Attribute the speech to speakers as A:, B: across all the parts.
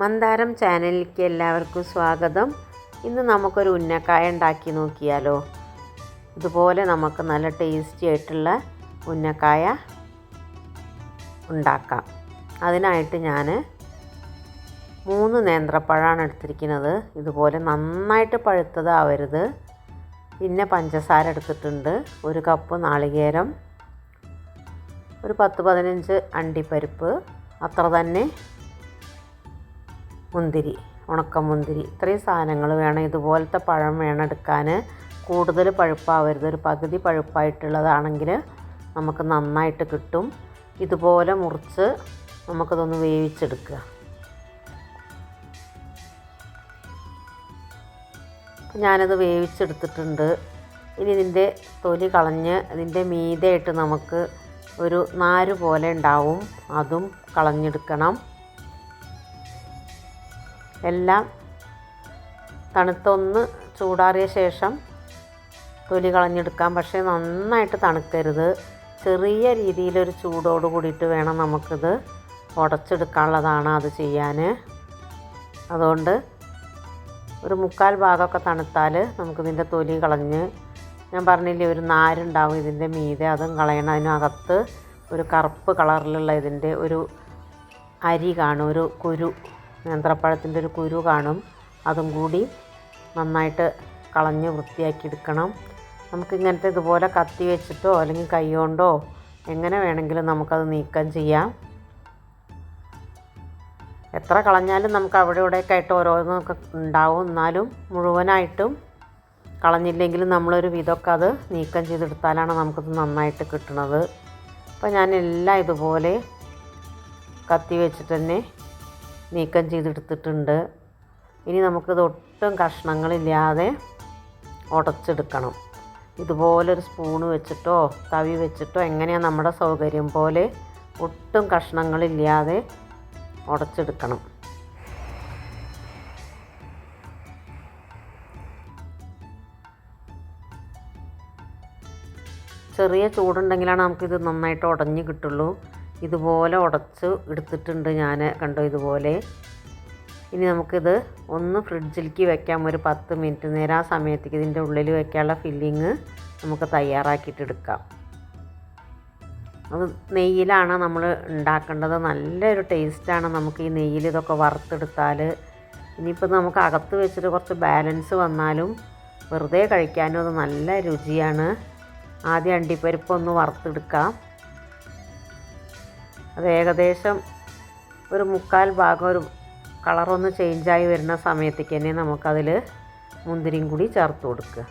A: മന്ദാരം ചാനലിലേക്ക് എല്ലാവർക്കും സ്വാഗതം. ഇന്ന് നമുക്കൊരു ഉന്നക്കായ ഉണ്ടാക്കി നോക്കിയാലോ. ഇതുപോലെ നമുക്ക് നല്ല ടേസ്റ്റി ആയിട്ടുള്ള ഉന്നക്കായ ഉണ്ടാക്കാം. അതിനായിട്ട് ഞാൻ മൂന്ന് നേന്ത്രപ്പഴമാണ് എടുത്തിരിക്കുന്നത്. ഇതുപോലെ നന്നായിട്ട് പഴുത്തതാവരുത്. പിന്നെ പഞ്ചസാര എടുത്തിട്ടുണ്ട്. ഒരു കപ്പ് നാളികേരം ഒരു പത്ത് പതിനഞ്ച് അണ്ടിപ്പരിപ്പ് അത്ര തന്നെ മുന്തിരി ഉണക്കമുന്തിരി ഇത്രയും സാധനങ്ങൾ വേണം. ഇതുപോലത്തെ പഴം വേണം എടുക്കാൻ കൂടുതൽ പഴുപ്പാവരുത്. ഒരു പകുതി പഴുപ്പായിട്ടുള്ളതാണെങ്കിൽ നമുക്ക് നന്നായിട്ട് കിട്ടും. ഇതുപോലെ മുറിച്ച് നമുക്കതൊന്ന് വേവിച്ചെടുക്കുക. ഞാനത് വേവിച്ചെടുത്തിട്ടുണ്ട്. ഇനി ഇതിന്റെ തൊലി കളഞ്ഞ് ഇതിന്റെ മീതയായിട്ട് നമുക്ക് ഒരു നാര് പോലെ ഉണ്ടാവും. അതും കളഞ്ഞെടുക്കണം. എല്ലാം തണുത്തൊന്ന് ചൂടാറിയ ശേഷം തൊലി കളഞ്ഞെടുക്കാം. പക്ഷേ നന്നായിട്ട് തണുക്കരുത്. ചെറിയ രീതിയിലൊരു ചൂടോട് കൂടിയിട്ട് വേണം നമുക്കിത് ഉടച്ചെടുക്കാനുള്ളതാണ് അത് ചെയ്യാൻ അതുകൊണ്ട് ഒരു മുക്കാൽ ഭാഗമൊക്കെ തണുത്താൽ നമുക്കിതിന്റെ തൊലി കളഞ്ഞ് ഞാൻ പറഞ്ഞില്ലേ ഒരു നാരുണ്ടാവും ഇതിന്റെ മീതെ. അതും കളയണം. അതിനകത്ത് ഒരു കറുപ്പ് കളറിലുള്ള ഇതിന്റെ ഒരു അരി കാണും ഒരു കുരു. നേന്ത്രപ്പഴത്തിന്റെ ഒരു കുരു കാണും. അതും കൂടി നന്നായിട്ട് കളഞ്ഞ് വൃത്തിയാക്കി എടുക്കണം. നമുക്ക് ഇങ്ങനത്തെ ഇതുപോലെ കത്തി വെച്ചിട്ടോ അല്ലെങ്കിൽ കൈ കൊണ്ടോ എങ്ങനെ വേണമെങ്കിലും നമുക്കത് നീക്കം ചെയ്യാം. എത്ര കളഞ്ഞാലും നമുക്ക് അവിടെ ഇവിടെയൊക്കെ ആയിട്ട് ഓരോന്നൊക്കെ ഉണ്ടാവും. എന്നാലും മുഴുവനായിട്ടും കളഞ്ഞില്ലെങ്കിലും നമ്മളൊരു വിധമൊക്കെ അത് നീക്കം ചെയ്തെടുത്താലാണ് നമുക്കത് നന്നായിട്ട് കിട്ടുന്നത് അപ്പോൾ ഞാൻ എല്ലാം ഇതുപോലെ കത്തി വെച്ചിട്ട് തന്നെ നീക്കം ചെയ്തെടുത്തിട്ടുണ്ട്. ഇനി നമുക്കിത് ഒട്ടും കഷ്ണങ്ങളില്ലാതെ ഉടച്ചെടുക്കണം. ഇതുപോലൊരു സ്പൂണ് വെച്ചിട്ടോ തവി വെച്ചിട്ടോ എങ്ങനെയാണ് നമ്മുടെ സൗകര്യം പോലെ ഒട്ടും കഷ്ണങ്ങളില്ലാതെ ഉടച്ചെടുക്കണം. ചെറിയ ചൂടുണ്ടെങ്കിലാണ് നമുക്കിത് നന്നായിട്ട് ഉടഞ്ഞ് കിട്ടുള്ളൂ. ഇതുപോലെ ഉടച്ച് എടുത്തിട്ടുണ്ട് ഞാൻ കണ്ടോ ഇതുപോലെ? ഇനി നമുക്കിത് ഒന്ന് ഫ്രിഡ്ജിലേക്ക് വെക്കാം. ഒരു പത്ത് മിനിറ്റ് നേരം. ആ സമയത്തേക്ക് ഇതിന്റെ ഉള്ളിൽ വെക്കാനുള്ള ഫില്ലിങ് നമുക്ക് തയ്യാറാക്കിയിട്ട് എടുക്കാം. അത് നെയ്യിലാണ് നമ്മൾ ഉണ്ടാക്കേണ്ടത്. നല്ലൊരു ടേസ്റ്റാണ് നമുക്ക് ഈ നെയ്യിൽ ഇതൊക്കെ വറുത്തെടുത്താൽ. ഇനിയിപ്പോൾ നമുക്ക് അകത്ത് വെച്ചിട്ട് കുറച്ച് ബാലൻസ് വന്നാലും വെറുതെ കഴിക്കാനും അത് നല്ല രുചിയാണ്. ആദ്യം അണ്ടിപ്പരിപ്പ് ഒന്ന് വറുത്തെടുക്കാം. അത് ഏകദേശം ഒരു മുക്കാൽ ഭാഗം ഒരു കളറൊന്ന് ചേഞ്ചായി വരുന്ന സമയത്തേക്ക് തന്നെ നമുക്കതിൽ മുന്തിരിയും കൂടി ചേർത്ത് കൊടുക്കുക.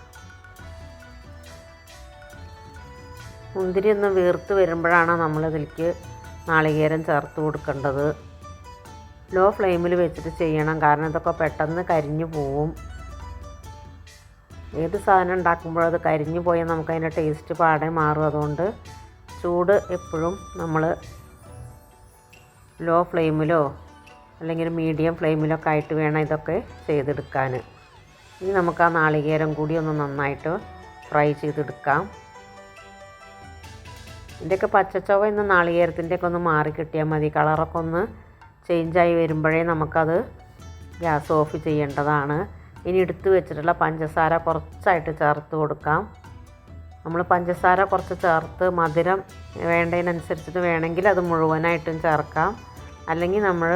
A: മുന്തിരി ഒന്ന് വീർത്ത് വരുമ്പോഴാണ് നമ്മളിതിലേക്ക് നാളികേരം ചേർത്ത് കൊടുക്കേണ്ടത്. ലോ ഫ്ലെയിമിൽ വെച്ചിട്ട് ചെയ്യണം. കാരണം ഇതൊക്കെ പെട്ടെന്ന് കരിഞ്ഞു പോവും. ഏത് സാധനം ഉണ്ടാക്കുമ്പോഴും അത് കരിഞ്ഞു പോയാൽ നമുക്കതിന്റെ ടേസ്റ്റ് പാടെ മാറും. അതുകൊണ്ട് ചൂട് എപ്പോഴും നമ്മൾ ലോ ഫ്ലെയിമിലോ അല്ലെങ്കിൽ മീഡിയം ഫ്ലെയിമിലൊക്കെ ആയിട്ട് വേണം ഇതൊക്കെ ചെയ്തെടുക്കാൻ. ഇനി നമുക്ക് ആ നാളികേരം കൂടി ഒന്ന് നന്നായിട്ട് ഫ്രൈ ചെയ്തെടുക്കാം. ഇതിന്റെയൊക്കെ പച്ചച്ചവ ഇന്ന് നാളികേരത്തിന്റെയൊക്കെ ഒന്ന് മാറി കിട്ടിയാൽ മതി. കളറൊക്കെ ഒന്ന് ചേഞ്ചായി വരുമ്പോഴേ നമുക്കത് ഗ്യാസ് ഓഫ് ചെയ്യേണ്ടതാണ്. ഇനി എടുത്ത് വെച്ചിട്ടുള്ള പഞ്ചസാര കുറച്ചായിട്ട് ചേർത്ത് കൊടുക്കാം. നമ്മൾ പഞ്ചസാര കുറച്ച് ചേർത്ത് മധുരം വേണ്ടതിനനുസരിച്ചിട്ട് വേണമെങ്കിൽ അത് മുഴുവനായിട്ടും ചേർക്കാം. അല്ലെങ്കിൽ നമ്മൾ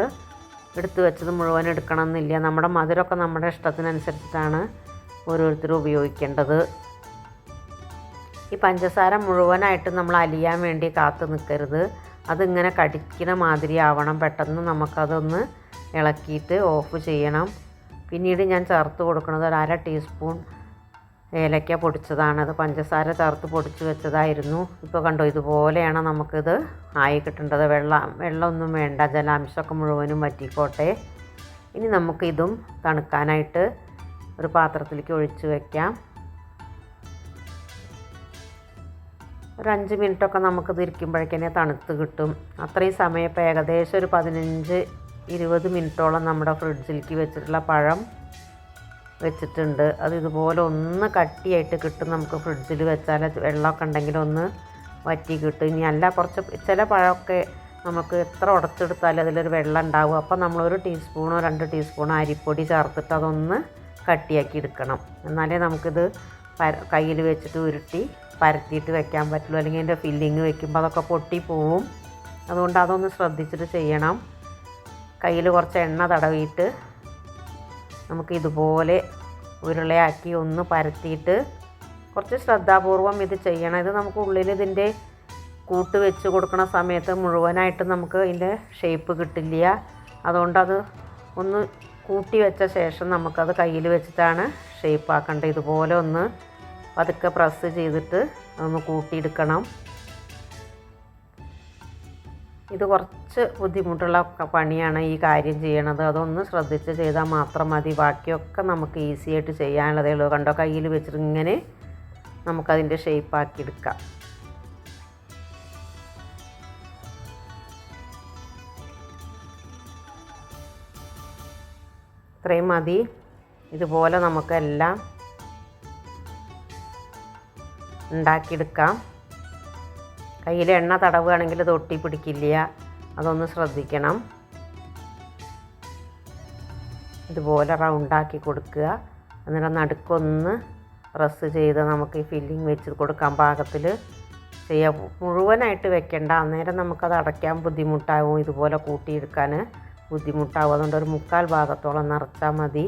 A: എടുത്തു വെച്ചത് മുഴുവൻ എടുക്കണം എന്നില്ല നമ്മുടെ മധുരമൊക്കെ നമ്മുടെ ഇഷ്ടത്തിനനുസരിച്ചിട്ടാണ് ഓരോരുത്തരും ഉപയോഗിക്കേണ്ടത്. ഈ പഞ്ചസാര മുഴുവനായിട്ട് നമ്മൾ അലിയാൻ വേണ്ടി കാത്തു നിൽക്കരുത്. അതിങ്ങനെ കടിക്കുന്ന മാതിരി ആവണം. പെട്ടെന്ന് നമുക്കതൊന്ന് ഇളക്കിയിട്ട് ഓഫ് ചെയ്യണം. പിന്നീട് ഞാൻ ചേർത്ത് കൊടുക്കുന്നത് ഒരു അര ടീസ്പൂൺ ഏലക്ക പൊടിച്ചതാണ്. അത് പഞ്ചസാര ചേർത്ത് പൊടിച്ച് വെച്ചതായിരുന്നു. ഇപ്പോൾ കണ്ടോ ഇതുപോലെയാണ് നമുക്കിത് ആയി കിട്ടേണ്ടത്. വെള്ളം വെള്ളമൊന്നും വേണ്ട. ജലാംശമൊക്കെ മുഴുവനും വറ്റിക്കോട്ടെ. ഇനി നമുക്കിതും തണുക്കാനായിട്ട് ഒരു പാത്രത്തിലേക്ക് ഒഴിച്ച് വയ്ക്കാം ഒരു അഞ്ച് മിനിറ്റൊക്കെ നമുക്ക് തിരിക്കുമ്പോഴേക്കന്നെ തണുത്ത് കിട്ടും. അത്രയും സമയം ഇപ്പോൾ ഏകദേശം ഒരു പതിനഞ്ച് ഇരുപത് മിനിറ്റോളം നമ്മുടെ ഫ്രിഡ്ജിലേക്ക് വെച്ചിട്ടുള്ള പഴം വെച്ചിട്ടുണ്ട്. അത് ഇതുപോലെ ഒന്ന് കട്ടിയായിട്ട് കിട്ടും നമുക്ക് ഫ്രിഡ്ജിൽ വെച്ചാൽ. വെള്ളമൊക്കെ ഉണ്ടെങ്കിൽ ഒന്ന് വറ്റി കിട്ടും. ഇനി അല്ല കുറച്ച് ചില പഴമൊക്കെ നമുക്ക് എത്ര ഉടച്ചെടുത്താലും അതിലൊരു വെള്ളം ഉണ്ടാവും. അപ്പോൾ നമ്മളൊരു ടീസ്പൂണോ രണ്ട് ടീസ്പൂണോ അരിപ്പൊടി ചേർത്തിട്ട് അതൊന്ന് കട്ടിയാക്കി എടുക്കണം. എന്നാലേ നമുക്കിത് പര കയ്യിൽ വെച്ചിട്ട് ഉരുട്ടി പരത്തിയിട്ട് വെക്കാൻ പറ്റുള്ളൂ. അല്ലെങ്കിൽ അതിന്റെ ഫില്ലിങ് വെക്കുമ്പോൾ അതൊക്കെ പൊട്ടി പോവും. അതുകൊണ്ട് അതൊന്ന് ശ്രദ്ധിച്ചിട്ട് ചെയ്യണം. കയ്യിൽ കുറച്ച് എണ്ണ തടവിയിട്ട് നമുക്ക് ഇതുപോലെ ഉരുളയാക്കി ഒന്ന് പരത്തിയിട്ട് കുറച്ച് ശ്രദ്ധാപൂർവം ഇത് ചെയ്യണം. ഇത് നമുക്ക് ഉള്ളിൽ ഇതിന്റെ കൂട്ട് വെച്ച് കൊടുക്കുന്ന സമയത്ത് മുഴുവനായിട്ട് നമുക്ക് ഇതിന്റെ ഷേപ്പ് കിട്ടില്ല. അതുകൊണ്ട് അത് ഒന്ന് കൂട്ടി വെച്ച ശേഷം നമുക്കത് കയ്യിൽ വെച്ചിട്ടാണ് ഷേപ്പ് ആക്കേണ്ടത്. ഇതുപോലെ ഒന്ന് പതുക്കെ പ്രസ് ചെയ്തിട്ട് ഒന്ന് കൂട്ടിയെടുക്കണം. ഇത് കുറച്ച് ബുദ്ധിമുട്ടുള്ള പണിയാണ് ഈ കാര്യം ചെയ്യണത്. അതൊന്ന് ശ്രദ്ധിച്ച് ചെയ്താൽ മാത്രം മതി. ബാക്കിയൊക്കെ നമുക്ക് ഈസി ആയിട്ട് ചെയ്യാനുള്ളതേ ഉള്ളൂ. കണ്ടോ? കയ്യിൽ വെച്ചിട്ട് ഇങ്ങനെ നമുക്കതിന്റെ ഷേപ്പാക്കി എടുക്കാം. ഇത്രയും മതി. ഇതുപോലെ നമുക്കെല്ലാം ഉണ്ടാക്കിയെടുക്കാം. കയ്യിൽ എണ്ണ തടവുകയാണെങ്കിൽ തൊട്ടി പിടിക്കില്ല. അതൊന്ന് ശ്രദ്ധിക്കണം. ഇതുപോലെ റൗണ്ടാക്കി കൊടുക്കുക. എന്നിട്ട് നടുക്കൊന്ന് പ്രസ് ചെയ്ത് നമുക്ക് ഈ ഫില്ലിങ് വെച്ച് കൊടുക്കാൻ പാകത്തിൽ ചെയ്യാം. മുഴുവനായിട്ട് വെക്കണ്ട. അന്നേരം നമുക്കത് അടയ്ക്കാൻ ബുദ്ധിമുട്ടാവും. ഇതുപോലെ കൂട്ടിയെടുക്കാൻ ബുദ്ധിമുട്ടാവും. അതുകൊണ്ട് ഒരു മുക്കാൽ ഭാഗത്തോളം നിറച്ചാൽ മതി.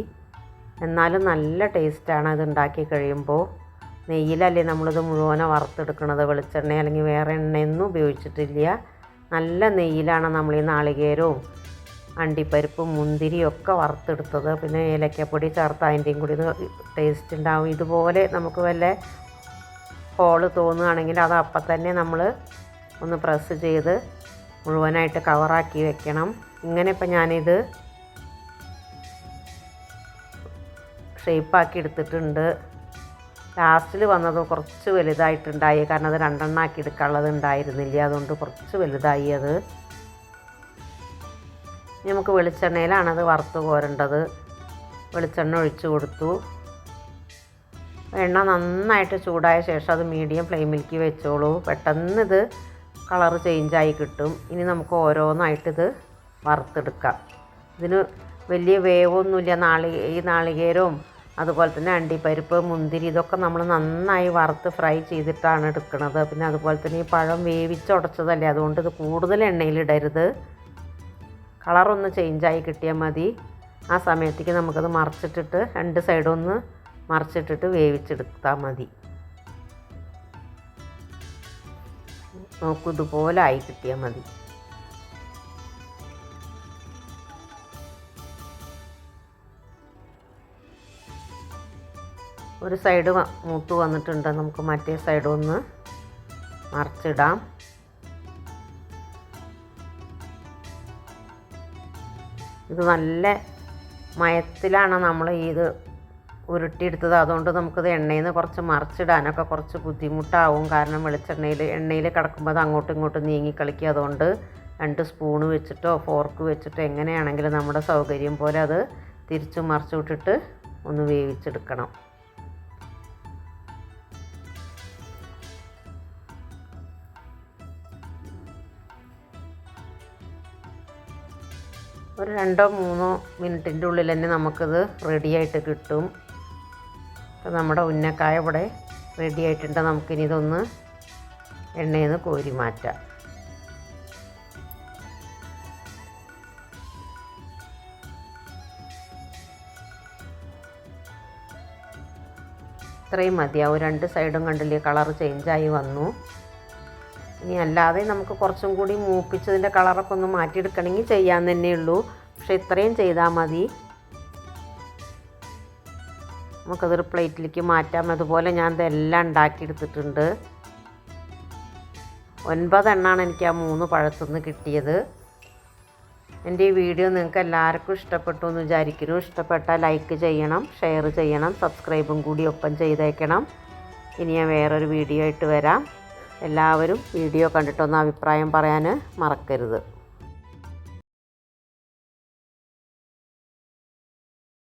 A: എന്നാലും നല്ല ടേസ്റ്റാണ് ഇത് ഉണ്ടാക്കി കഴിയുമ്പോൾ. നെയ്യിലല്ലേ നമ്മളിത് മുഴുവനെ വറുത്തെടുക്കുന്നത് വെളിച്ചെണ്ണ അല്ലെങ്കിൽ വേറെ എണ്ണയൊന്നും ഉപയോഗിച്ചിട്ടില്ല. നല്ല നെയ്യിലാണ് നമ്മൾ ഈ നാളികേരവും അണ്ടിപ്പരിപ്പും മുന്തിരിയും ഒക്കെ വറുത്തെടുത്തത്. പിന്നെ ഏലക്കപ്പൊടി ചേർത്ത് അതിന്റെയും കൂടി ടേസ്റ്റ് ഉണ്ടാവും. ഇതുപോലെ നമുക്ക് വല്ല ഹോൾ തോന്നുകയാണെങ്കിൽ അത് അപ്പം തന്നെ നമ്മൾ ഒന്ന് പ്രസ് ചെയ്ത് മുഴുവനായിട്ട് കവറാക്കി വെക്കണം. ഇങ്ങനെ ഇപ്പം ഞാനിത് ഷേപ്പാക്കി എടുത്തിട്ടുണ്ട്. ലാസ്റ്റിൽ വന്നത് കുറച്ച് വലുതായിട്ടുണ്ടായി. കാരണം അത് രണ്ടെണ്ണാക്കി എടുക്കാനുള്ളത് ഉണ്ടായിരുന്നില്ല. അതുകൊണ്ട് കുറച്ച് വലുതായി അത്. നമുക്ക് വെളിച്ചെണ്ണയിലാണ് അത് വറുത്ത് കോരേണ്ടത്. വെളിച്ചെണ്ണ ഒഴിച്ച് കൊടുത്തു. എണ്ണ നന്നായിട്ട് ചൂടായ ശേഷം അത് മീഡിയം ഫ്ലെയിമിലേക്ക് വെച്ചോളൂ. പെട്ടെന്ന് ഇത് കളറ് ചേഞ്ചായി കിട്ടും. ഇനി നമുക്ക് ഓരോന്നായിട്ടിത് വറുത്തെടുക്കാം. ഇതിന് വലിയ വേവൊന്നുമില്ല. നാളി ഈ നാളികേരവും അതുപോലെ തന്നെ അണ്ടിപ്പരിപ്പ് മുന്തിരി ഇതൊക്കെ നമ്മൾ നന്നായി വറുത്ത് ഫ്രൈ ചെയ്തിട്ടാണ് എടുക്കുന്നത് പിന്നെ അതുപോലെ തന്നെ ഈ പഴം വേവിച്ചുടച്ചതല്ലേ അതുകൊണ്ട് ഇത് കൂടുതൽ എണ്ണയിലിടരുത് കളറൊന്ന് ചേഞ്ചായി കിട്ടിയാൽ മതി. ആ സമയത്തേക്ക് നമുക്കത് മറിച്ചിട്ടിട്ട് രണ്ട് സൈഡൊന്ന് മറിച്ചിട്ടിട്ട് വേവിച്ചെടുത്താൽ മതി. നോക്കൂ ഇതുപോലെ ആയി കിട്ടിയാൽ മതി. ഒരു സൈഡ് മൂത്ത് വന്നിട്ടുണ്ട്. നമുക്ക് മറ്റേ സൈഡ് ഒന്ന് മറിച്ചിടാം. ഇത് നല്ല മയത്തിലാണ് നമ്മൾ ഇത് ഉരുട്ടിയെടുത്തത്. അതുകൊണ്ട് നമുക്കിത് എണ്ണയിൽ നിന്ന് കുറച്ച് മറിച്ചിടാനൊക്കെ കുറച്ച് ബുദ്ധിമുട്ടാവും. കാരണം വെളിച്ചെണ്ണയിൽ എണ്ണയിൽ കിടക്കുമ്പോൾ അത് അങ്ങോട്ടും ഇങ്ങോട്ടും നീങ്ങി അതുകൊണ്ട് രണ്ട് സ്പൂണ് വെച്ചിട്ടോ ഫോർക്ക് വെച്ചിട്ടോ എങ്ങനെയാണെങ്കിലും നമ്മുടെ സൗകര്യം പോലെ അത് തിരിച്ചു മറിച്ചു വിട്ടിട്ട് ഒന്ന് വേവിച്ചെടുക്കണം. ഒരു രണ്ടോ മൂന്നോ മിനിറ്റിന്റെ ഉള്ളിൽ തന്നെ നമുക്കിത് റെഡിയായിട്ട് കിട്ടും. നമ്മുടെ ഉന്നക്കായ ഇവിടെ റെഡി ആയിട്ടുണ്ട്. നമുക്കിനി ഇതൊന്ന് എണ്ണയിൽ നിന്ന് കോരി മാറ്റാം. ഇത്രയും മതിയാവും രണ്ട് സൈഡും കണ്ടില്ലേ? കളർ ചേഞ്ചായി വന്നു. ഇനി അല്ലാതെ നമുക്ക് കുറച്ചും കൂടി മൂപ്പിച്ചതിന്റെ കളറൊക്കെ ഒന്ന് മാറ്റിയെടുക്കണമെങ്കിൽ ചെയ്യാൻ തന്നെ ഉള്ളൂ. പക്ഷെ ഇത്രയും ചെയ്താൽ മതി. നമുക്കതൊരു പ്ലേറ്റിലേക്ക് മാറ്റാം. അതുപോലെ ഞാൻ ഇതെല്ലാം ഉണ്ടാക്കിയെടുത്തിട്ടുണ്ട്. ഒൻപതെണ്ണമാണ് എനിക്ക് ആ മൂന്ന് പഴത്തുനിന്ന് കിട്ടിയത്. എന്റെ ഈ വീഡിയോ നിങ്ങൾക്ക് എല്ലാവർക്കും ഇഷ്ടപ്പെട്ടു എന്ന് വിചാരിക്കുന്നു. ഇഷ്ടപ്പെട്ടാൽ ലൈക്ക് ചെയ്യണം ഷെയർ ചെയ്യണം സബ്സ്ക്രൈബും കൂടി ഒപ്പം ചെയ്തേക്കണം. ഇനി ഞാൻ വേറൊരു വീഡിയോ ആയിട്ട് വരാം. എല്ലാവരും വീഡിയോ കണ്ടിട്ടൊന്ന് അഭിപ്രായം പറയാൻ മറക്കരുത്.